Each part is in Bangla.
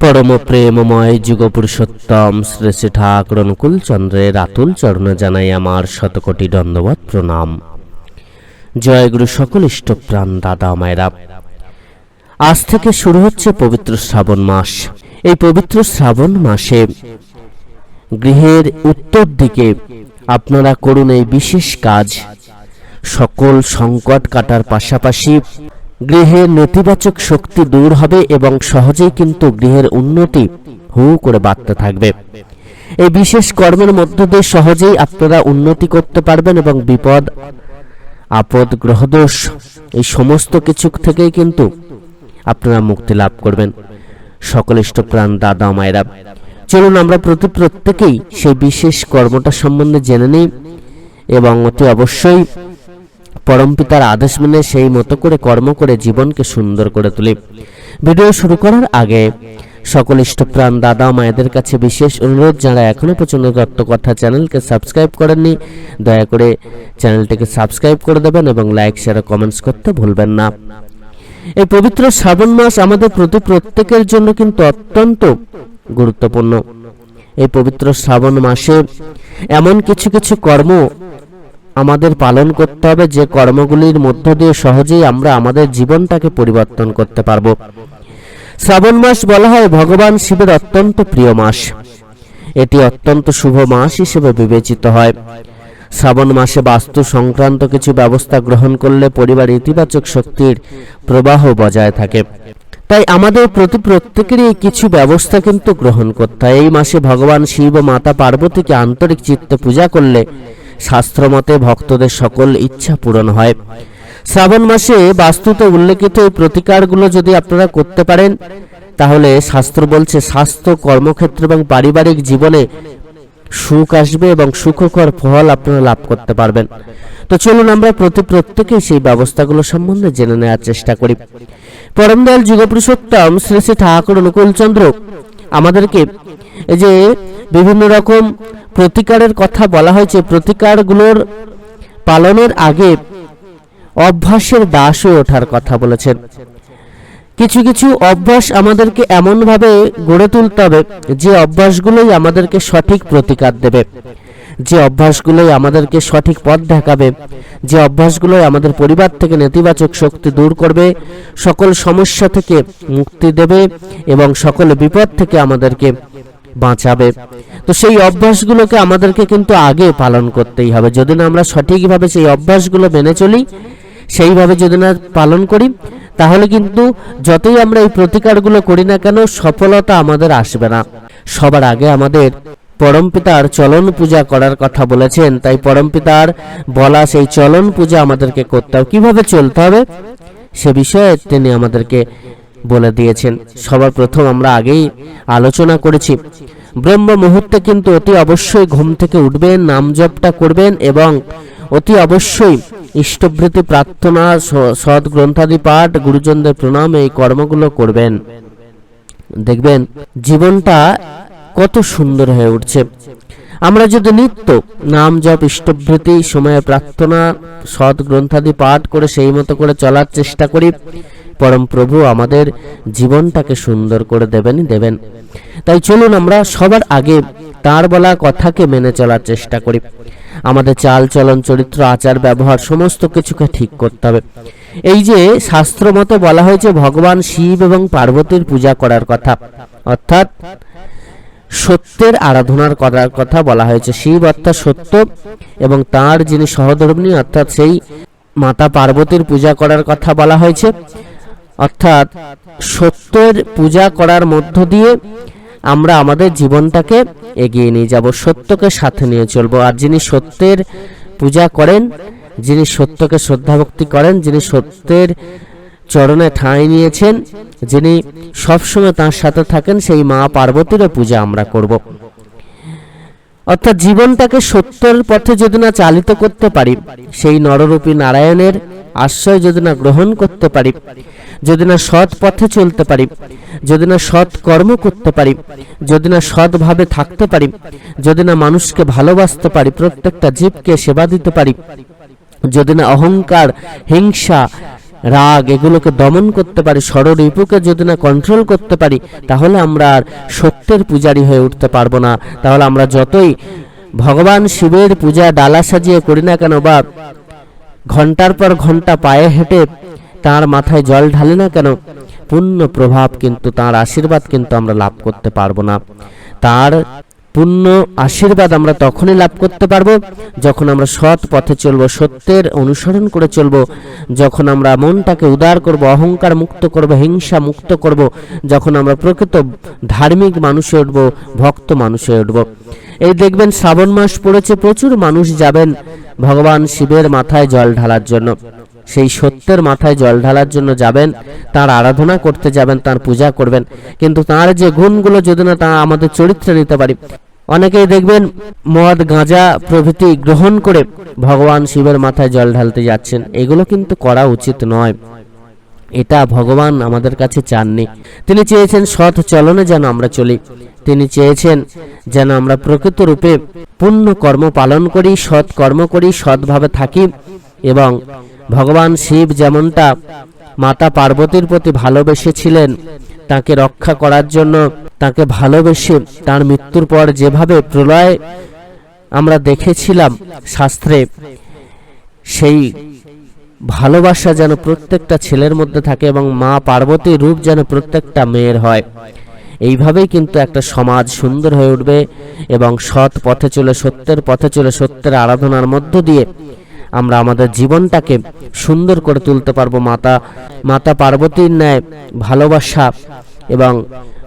পরম প্রেমময় যুগ পুরুষোত্তম শ্রী শ্রী ঠাকুর অনুকূল চন্দ্রের আতুল চরণে জানাই আমার শতকোটি দণ্ডবত প্রণাম। জয় গুরু সকল ইষ্টপ্রাণ দাদা মায়েরা। আজ থেকে শুরু হচ্ছে পবিত্র শ্রাবণ মাস। এই পবিত্র শ্রাবণ মাসে গৃহের উত্তর দিকে আপনারা করুন এই বিশেষ কাজ। সকল সংকট কাটার পাশাপাশি গৃহের নেতিবাচক শক্তি দূর হবে এবং সহজেই কিন্তু গৃহের উন্নতি হু করে বাড়তে থাকবে। এই বিশেষ কর্মের মধ্য দিয়ে সহজেই আপনারা উন্নতি করতে পারবেন এবং বিপদ, আপদ, গ্রহদোষ এই সমস্ত কিছু থেকেই কিন্তু আপনারা মুক্তি লাভ করবেন। সকল ইষ্টপ্রাণ দাদা, মায়েরা, চলুন আমরা প্রতি প্রত্যেকেই সেই বিশেষ কর্মটা সম্বন্ধে জেনে নিই এবং অতি অবশ্যই পরমপিতার আদেশ মেনে সেই মতো করে কর্ম করে জীবনকে সুন্দর করে তুলি। ভিডিও শুরু করার আগে সকল ইষ্টপ্রাণ দাদা মায়েদের কাছে বিশেষ অনুরোধ যারা এখনও পর্যন্ত দত্তকথা চ্যানেলকে সাবস্ক্রাইব করেননি, দয়া করে চ্যানেলটিকে সাবস্ক্রাইব করে দেবেন এবং লাইক শেয়ার কমেন্টস করতে ভুলবেন না। এই পবিত্র শ্রাবণ মাস আমাদের প্রতি প্রত্যেকের জন্য কিন্তু অত্যন্ত গুরুত্বপূর্ণ। এই পবিত্র শ্রাবণ মাসে এমন কিছু কিছু কর্ম আমাদের পালন করতে হবে, যে কর্মগুলির মধ্য দিয়ে সহজেই আমরা আমাদের জীবনটাকে পরিবর্তন করতে পারব। শ্রাবণ মাস বলা হয় ভগবান শিবের অত্যন্ত প্রিয় মাস। এটি অত্যন্ত শুভ মাস হিসেবে বিবেচিত হয়। শ্রাবণ মাসে বাস্তু সংক্রান্ত কিছু ব্যবস্থা গ্রহণ করলে পরিবার ইতিবাচক শক্তির প্রবাহ বজায় থাকে। তাই আমাদের প্রতি প্রত্যেকেরই কিছু ব্যবস্থা কিন্তু গ্রহণ করতে হয়। এই মাসে ভগবান শিব ও মাতা পার্বতীকে আন্তরিক চিত্তে পূজা করলে শাস্ত্রমতে ভক্তদের সকল ইচ্ছা পূরণ হয়। শ্রাবণ মাসে বাস্তুতে উল্লেখিত এই প্রতিকারগুলো যদি আপনারা করতে পারেন, তাহলে শাস্ত্র বলছে, স্বাস্থ্য, কর্মক্ষেত্র এবং পারিবারিক জীবনে সুখ আসবে এবং সুখকর ফল আপনারা লাভ করতে পারবেন। তো চলুন আমরা প্রতি প্রত্যেকেই সেই ব্যবস্থাগুলো সম্বন্ধে জেনে নেওয়ার চেষ্টা করি। পরমদয়াল যুগপুরুষোত্তম শ্রী শ্রী ঠাকুর অনুকূলচন্দ্র আমাদেরকে এই যে বিভিন্ন রকম প্রতিকারের কথা বলা হয়েছে। প্রতিকারগুলোর পালনের আগে অভ্যাসের দাস হয়ে ওঠার কথা বলেছেন। কিছু কিছু অভ্যাস আমাদেরকে এমনভাবে গড়ে তুলতে হবে, যে অভ্যাসগুলোই আমাদেরকে সঠিক প্রতিকার দেবে, যে অভ্যাসগুলোই আমাদেরকে সঠিক পথ দেখাবে, যে অভ্যাসগুলোই আমাদের পরিবার থেকে নেতিবাচক শক্তি দূর করবে, সকল সমস্যা থেকে মুক্তি দেবে এবং সকল বিপদ থেকে আমাদেরকে বাঁচাবে। তো সেই অভ্যাসগুলোকে আমাদেরকে কিন্তু আগে পালন করতেই হবে। যদি না আমরা সঠিকভাবে সেই অভ্যাসগুলো মেনে চলি, সেইভাবে যদি না পালন করি, তাহলে কিন্তু যতই আমরা এই প্রতিকারগুলো করি না কেন, সফলতা আমাদের আসবে না। সবার আগে আমাদের পরমপিতার চলন পূজা করার কথা বলেছেন, তাই পরমপিতার বলা সেই চলন পূজা আমাদেরকে করতে হবে। কীভাবে চলতে হবে? সে বিষয়ে তিনি আমাদেরকে বলে দিয়েছেন। সবার প্রথম আমরা আগেই আলোচনা করেছি। ব্রহ্ম মুহূর্তে কিন্তু অতি অবশ্যই ঘুম থেকে উঠবেন নাম জপটা করবেন এবং অতি অবশ্যই ইষ্টবৃত্তি প্রার্থনা সৎ গ্রন্থাদি পাঠ, গুরুজনদের প্রণাম, এই কর্মগুলো করবেন। দেখবেন জীবনটা কত সুন্দর হয়ে উঠছে। আমরা যদি নিত্য নাম জপ ইষ্টবৃত্তি সময়ে প্রার্থনা, সৎ গ্রন্থাদি পাঠ করে সেই মতো করে চলার চেষ্টা করি পরম প্রভু আমাদের জীবনটাকে সুন্দর করে দেবেনই দেবেন। তাই চলুন আমরা সবার আগে তার বলা কথাকে মেনে চলার চেষ্টা করি। আমাদের চাল, চলন, চরিত্র, আচার, ব্যবহার সমস্ত কিছুকে ঠিক করতে হবে। এই যে শাস্ত্র মতে বলা হয়েছে, ভগবান শিব এবং পার্বতীর পূজা করার কথা, অর্থাৎ সত্যের আরাধনার করার কথা বলা হয়েছে। শিব অর্থাৎ সত্য এবং তার যিনি সহধর্মিনী, অর্থাৎ সেই মাতা পার্বতীর পূজা করার কথা বলা হয়েছে। অর্থাৎ সত্যের পূজা করার মধ্য দিয়ে আমরা আমাদের জীবনটাকে এগিয়ে নিয়ে যাব, সত্যকে সাথে নিয়ে চলবো। আর যিনি সত্যের পূজা করেন, যিনি সত্যকে শ্রদ্ধা ভক্তি করেন, যিনি সত্যের চরণে ঠাঁই নিয়েছেন, যিনি সবসময় তার সাথে থাকেন, সেই মা পার্বতীরও পূজা আমরা করব। অর্থাৎ জীবনটাকে সত্যের পথে যদি না চালিত করতে পারি, সেই নররূপী নারায়ণের আশ্রয় যদি না গ্রহণ করতে পারি, যদি না সৎ পথে চলতে পারি, যদি না সৎ কর্ম করতে পারি, যদি না সৎভাবে থাকতে পারি, যদি না মানুষকে ভালোবাসতে পারি, প্রত্যেকটা জীবকে সেবা দিতে পারি, যদি না অহংকার, হিংসা, রাগ এগুলোকে দমন করতে পারি ষড়রিপুকে যদি না কন্ট্রোল করতে পারি, তাহলে আমরা আর সত্যের পূজারী হয়ে উঠতে পারব না। তাহলে আমরা যতই ভগবান শিবের পূজা ডালা সাজিয়ে করি না কেন বা ঘণ্টার পর ঘণ্টা পায়ে হেঁটে তার মাথায় জল ঢালে না কেন পূর্ণ প্রভাব কিন্তু, তার আশীর্বাদ কিন্তু আমরা লাভ করতে পারব না। তার পূর্ণ আশীর্বাদ আমরা তখনই লাভ করতে পারব যখন আমরা সৎ পথে চলবো, সত্যের অনুসরণ করে চলবো, যখন আমরা মনটাকে উদার করব, অহংকার মুক্ত করব, হিংসা মুক্ত করব, যখন আমরা প্রকৃত ধার্মিক মানুষে উঠবো, ভক্ত মানুষে উঠবো। এই দেখবেন শ্রাবণ মাস পড়েছে, প্রচুর মানুষ যাবেন ভগবান শিবের মাথায় জল ঢালার জন্য। সেই সত্যের মাথায় জল ঢালার জন্য যাবেন, তার আরাধনা করতে যাবেন, তার পূজা করবেন। কিন্তু তার যে গুণগুলো, যদি না তা আমাদের চরিত্রে নিতে পারি অনেকেই দেখবেন মদ, গাঁজা প্রভৃতি গ্রহণ করে ভগবান শিবের মাথায় জল ঢালতে যাচ্ছেন। এগুলো কিন্তু করা উচিত নয়। এটা ভগবান আমাদের কাছে চাননি। তিনি চেয়েছেন সৎ চলনে যেন আমরা চলি। তিনি চেয়েছেন যেন আমরা প্রকৃত রূপে পূর্ণ কর্ম পালন করি, সৎ কর্ম করি, সৎভাবে থাকি এবং ভগবান শিব যেমনটা মাতা পার্বতীর প্রতি ভালোবেসেছিলেন তাকে রক্ষা করার জন্য তাকে ভালোবেসে তার মৃত্যুর পর যেভাবে প্রলয় আমরা দেখেছিলাম শাস্ত্রে, সেই ভালোবাসা যেন প্রত্যেকটা ছেলের মধ্যে থাকে এবং মা পার্বতীর রূপ যেন প্রত্যেকটা মেয়ের হয়। এইভাবেই কিন্তু একটা সমাজ সুন্দর হয়ে উঠবে এবং সৎ পথে চলে, সত্যের পথে চলে, সত্যের আরাধনার মধ্য দিয়ে আমরা আমাদের জীবনটাকে সুন্দর করে তুলতে পারব মাতা মাতা পার্বতীর ন্যায় ভালোবাসা এবং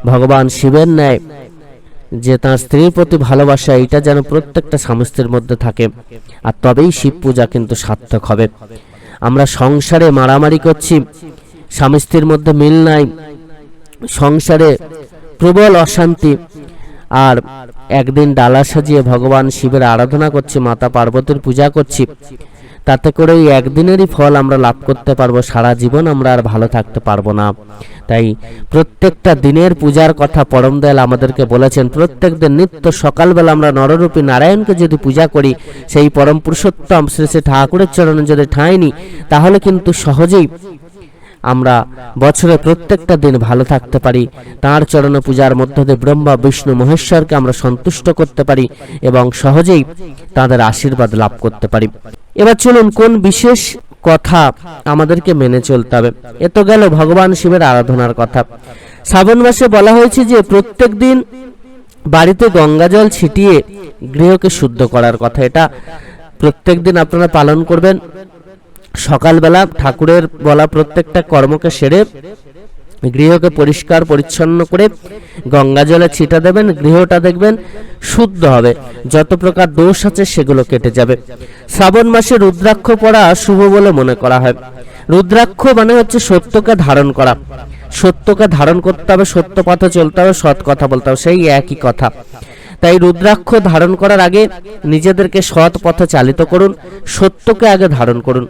ভগবান শিবের ন্যায় যে তার স্ত্রীর প্রতি ভালোবাসা এটা যেন প্রত্যেকটা স্বামী মধ্যে থাকে। আর তবেই শিব পূজা কিন্তু সার্থক হবে। আমরা সংসারে মারামারি করছি স্বামী স্ত্রীর মধ্যে মিল নাই, সংসারে প্রবল অশান্তি, আর একদিন ডালা সাজিয়ে ভগবান শিবের আরাধনা করছি, মাতা পার্বতীর পূজা করছি। তাতে করে ওই একদিনেরই ফল আমরা লাভ করতে পারব, সারা জীবন আমরা আর ভালো থাকতে পারব না। তাই প্রত্যেকটা দিনের পূজার কথা পরম দয়াল আমাদেরকে বলেছেন, প্রত্যেক দিন নিত্য সকালবেলা আমরা নররূপী নারায়ণকে যদি পূজা করি, সেই পরম পুরুষোত্তম শ্রী শ্রী ঠাকুরের চরণে যদি ঠাঁই নিই তাহলে কিন্তু সহজেই আমরা বছরে প্রত্যেকটা দিন ভালো থাকতে পারি। তার চরণ পূজার মধ্য দিয়ে ব্রহ্মা, বিষ্ণু, মহেশ্বরকে আমরা সন্তুষ্ট করতে পারি এবং সহজেই তাদের আশীর্বাদ লাভ করতে পারি। এবার চলুন কোন বিশেষ কথা আমাদেরকে মেনে চলতে হবে। এ তো গেল ভগবান শিবের আরাধনার কথা। শ্রাবণ মাসে বলা হয়েছে যে প্রত্যেক দিন বাড়িতে গঙ্গাজল ছিটিয়ে গৃহকে শুদ্ধ করার কথা। এটা প্রত্যেক দিন আপনারা পালন করবেন। সকালবেলা ঠাকুরের বলা প্রত্যেকটা কর্মকে সেরে গৃহকে পরিষ্কার পরিচ্ছন্ন করে গঙ্গা জলে ছিটা দেবেন, গৃহটা দেখবেন শুদ্ধ হবে। যত প্রকার দোষ আছে সেগুলো কেটে যাবে। শ্রাবণ মাসে রুদ্রাক্ষ পড়া শুভ বলে মনে করা হয়। রুদ্রাক্ষ মানে হচ্ছে সত্যকে ধারণ করা। সত্যকে ধারণ করতে হবে, সত্য পথে চলতে হবে, সৎ কথা বলতে হবে, সেই একই কথা। তাই রুদ্রাক্ষ ধারণ করার আগে নিজেদেরকে সৎ পথে চালিত করুন, সত্যকে আগে ধারণ করুন।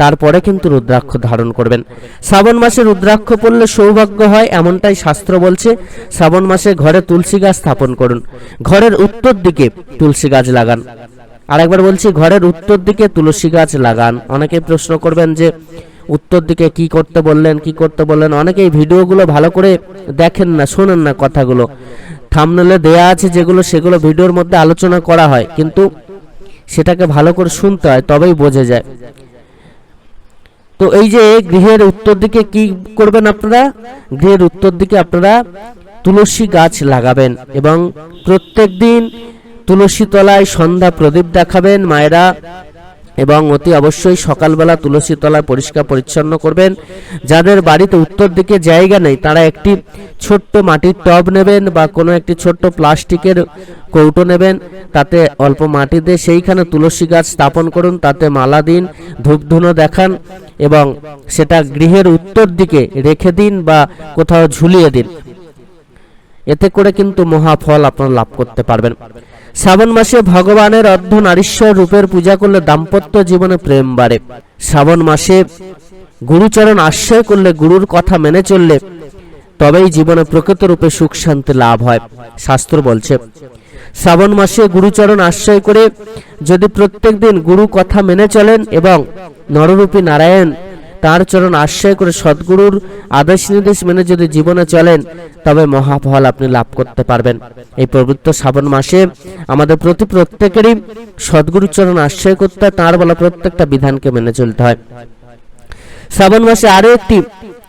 তারপরে কিন্তু রুদ্রাক্ষ ধারণ করবেন। শ্রাবণ মাসে রুদ্রাক্ষ পড়লে সৌভাগ্য হয়, এমনটাই শাস্ত্র বলছে। শ্রাবণ মাসে ঘরে তুলসী গাছ স্থাপন করুন। ঘরের উত্তর দিকে তুলসী গাছ লাগান। আরেকবার বলছি, ঘরের উত্তর দিকে তুলসী গাছ লাগান। অনেকে প্রশ্ন করবেন যে, উত্তর দিকে কি করতে বললেন, কি করতে বললেন? অনেকেই ভিডিওগুলো ভালো করে দেখেন না, শোনেন না কথাগুলো। থামনেলে দেয়া আছে যেগুলো, সেগুলো ভিডিওর মধ্যে আলোচনা করা হয়, কিন্তু সেটাকে ভালো করে শুনতে হয়, তবেই বোঝা যায়। তো এই যে গৃহের উত্তর দিকে কি করবেন আপনারা? গৃহের উত্তর দিকে আপনারা তুলসী গাছ লাগাবেন এবং প্রত্যেক দিন তুলসী তলায় সন্ধ্যা প্রদীপ দেখাবেন। মায়েরা এবং অতি অবশ্যই সকালবেলা তুলসী তলায় পরিষ্কার পরিচ্ছন্ন করবেন। যাদের বাড়িতে উত্তর দিকে জায়গা নেই, তারা একটি ছোট্ট মাটির টব নেবেন বা কোনো একটি ছোট্ট প্লাস্টিকের কৌটো নেবেন। তাতে অল্প মাটি দিয়ে সেইখানে তুলসী গাছ স্থাপন করুন, তাতে মালা দিন, ধূপধুনো দেখান এবং সেটা গৃহের উত্তর দিকে রেখে দিন বা কোথাও ঝুলিয়ে দিন। এতে করে কিন্তু মহাফল আপনারা লাভ করতে পারবেন। শ্রাবণ মাসে ভগবানের অর্ধ নারীশ্বর রূপের পূজা করলে দাম্পত্য জীবনে প্রেম বাড়ে। শ্রাবণ মাসে গুরুচরণ আশ্রয় করলে গুরুর কথা মেনে চললে তবেই জীবনে প্রকৃত রূপে সুখ শান্তি লাভ হয়, শাস্ত্র বলছে। শ্রাবণ মাসে গুরুচরণ আশ্রয় করে যদি প্রত্যেক দিন গুরু কথা মেনে চলেন এবং নররূপী নারায়ণ তার চরণ আশ্রয় করে সদ্গুরুর আদেশ নির্দেশ মেনে যদি জীবনে চলেন, তবে মহাফল আপনি লাভ করতে পারবেন। এই পবিত্র শ্রাবণ মাসে আমাদের প্রতি প্রত্যেকেরই সদ্গুরুর চরণ আশ্রয় করতে তাঁর বলা প্রত্যেকটা বিধানকে মেনে চলতে হয়। শ্রাবণ মাসে আরও একটি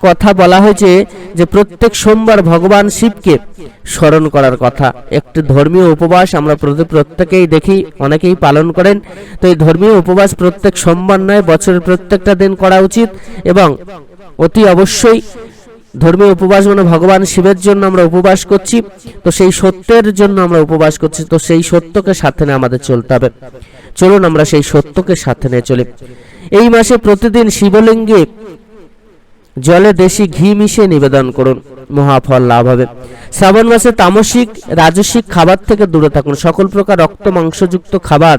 কথা বলা হয়েছে যে প্রত্যেক সোমবার ভগবান শিবকে স্মরণ করার কথা। একটি ধর্মীয় উপবাস আমরা প্রতি প্রত্যেকেই দেখি, অনেকেই পালন করেন। তো এই ধর্মীয় উপবাস প্রত্যেক সোমবার নয়, বছরের প্রত্যেকটা দিন করা উচিত এবং অতি অবশ্যই ধর্মীয় উপবাস মানে ভগবান শিবের জন্য আমরা উপবাস করছি। তো সেই সত্যের জন্য আমরা উপবাস করছি। তো সেই সত্যকে সাথে নিয়ে আমাদের চলতে হবে। চলুন আমরা সেই সত্যকে সাথে নিয়ে চলি। এই মাসে প্রতিদিন শিবলিঙ্গে জলে দেশি ঘি মিশিয়ে নিবেদন করুন। মহাফল লাভ হবে। শ্রাবণ মাসে তামসিক, রাজসিক খাবার থেকে দূরে থাকুন। সকল প্রকার রক্ত মাংসযুক্ত খাবার,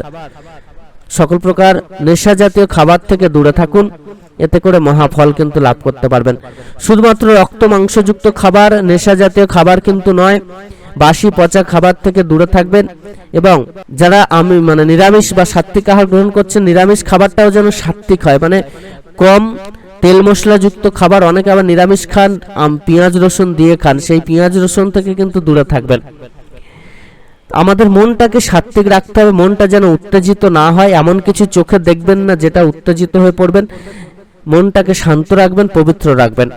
সকল প্রকার নেশা জাতীয় খাবার থেকে দূরে থাকুন। এতে করে মহাফল কিন্তু লাভ করতে পারবেন। শুধুমাত্র রক্ত মাংসযুক্ত খাবার নেশা জাতীয় খাবার কিন্তু নয়, বাসি পচা খাবার থেকে দূরে থাকবেন এবং যারা আমি মানে নিরামিষ বা সাত্বিক আহার গ্রহণ করছেন, নিরামিষ খাবারটাও যেন সাত্বিক হয়। মানে কম তেল মশলাযুক্ত খাবার অনেকে আবার নিরামিষ খান পেঁয়াজ, রসুন দিয়ে খান, সেই পেঁয়াজ, রসুন থেকে কিন্তু দূরে থাকবেন। আমাদের মনটাকে সাত্বিক রাখতে হবে, মনটা যেন উত্তেজিত না হয়, এমন কিছু চোখে দেখবেন না যেটা উত্তেজিত হয়ে পড়বেন। মনটাকে শান্ত রাখবেন, পবিত্র রাখবেন।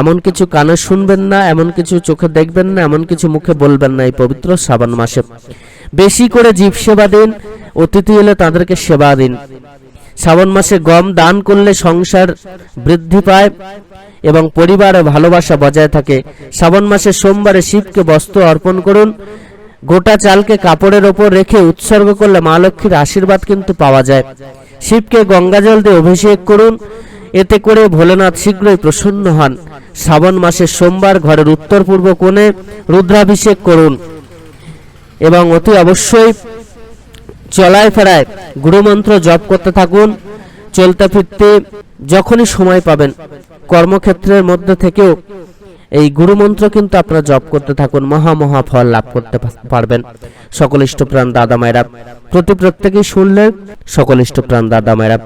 এমন কিছু কানে শুনবেন না, এমন কিছু চোখে দেখবেন না, এমন কিছু মুখে বলবেন না এই পবিত্র শ্রাবণ মাসে। বেশি করে জীব সেবা দিন, অতিথি এলে তাদেরকে সেবা দিন। শ্রাবণ মাসে গম দান করলে সংসার বৃদ্ধি পায় এবং পরিবারে ভালোবাসা বজায় থাকে। শ্রাবণ মাসে সোমবারে শিবকে বস্ত্র অর্পণ করুন। গোটা চালকে কাপড়ের ওপর রেখে উৎসর্গ করলে মা লক্ষ্মীর আশীর্বাদ কিন্তু পাওয়া যায়। শিবকে গঙ্গাজল দিয়ে অভিষেক করুন। এতে করে ভোলেনাথ শীঘ্রই প্রসন্ন হন। শ্রাবণ মাসের সোমবার ঘরের উত্তর পূর্ব কোণে রুদ্রাভিষেক করুন। এবং অতি অবশ্যই চলায় ফেরায় গুরুমন্ত্র জপ করতে থাকুন, চলতে ফিরতে যখনই সময় পাবেন। কর্মক্ষেত্রের মধ্যে থেকেও এই গুরুমন্ত্র কিন্তু আপনারা জপ করতে থাকুন, মহা মহা ফল লাভ করতে পারবেন। সকল ইষ্টপ্রাণ দাদা মায়েরা, প্রতি প্রত্যেকেই শুনলেন সকল ইষ্টপ্রাণ দাদা মায়েরা,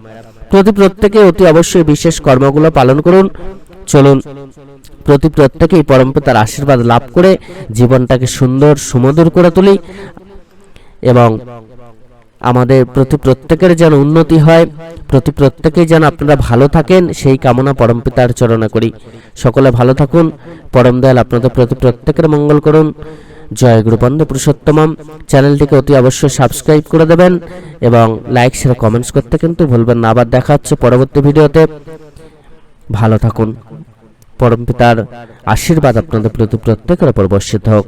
প্রতি প্রত্যেকে অতি অবশ্যই বিশেষ কর্মগুলো পালন করুন। চলুন, প্রতি প্রত্যেকেই পরমপিতার আশীর্বাদ লাভ করে জীবনটাকে সুন্দর, সুমধুর করে তুলি এবং আমাদের প্রতি প্রত্যেকের যেন উন্নতি হয়, প্রতি প্রত্যেকেই যেন আপনারা ভালো থাকেন, সেই কামনা পরমপিতার চরণা করি। সকলে ভালো থাকুন, পরম দয়াল আপনাদের প্রতি প্রত্যেকের মঙ্গল করুন। জয় গুরু বন্দে পুরুষোত্তমম, চ্যানেলটিকে অতি অবশ্যই সাবস্ক্রাইব করে দেবেন এবং লাইক শেয়ার কমেন্টস করতে কিন্তু ভুলবেন না। আবার দেখা হচ্ছে পরবর্তী ভিডিওতে। ভালো থাকুন। পরমপিতার আশীর্বাদ আপনাদের প্রতি প্রত্যেকের উপর বর্ষিত হোক।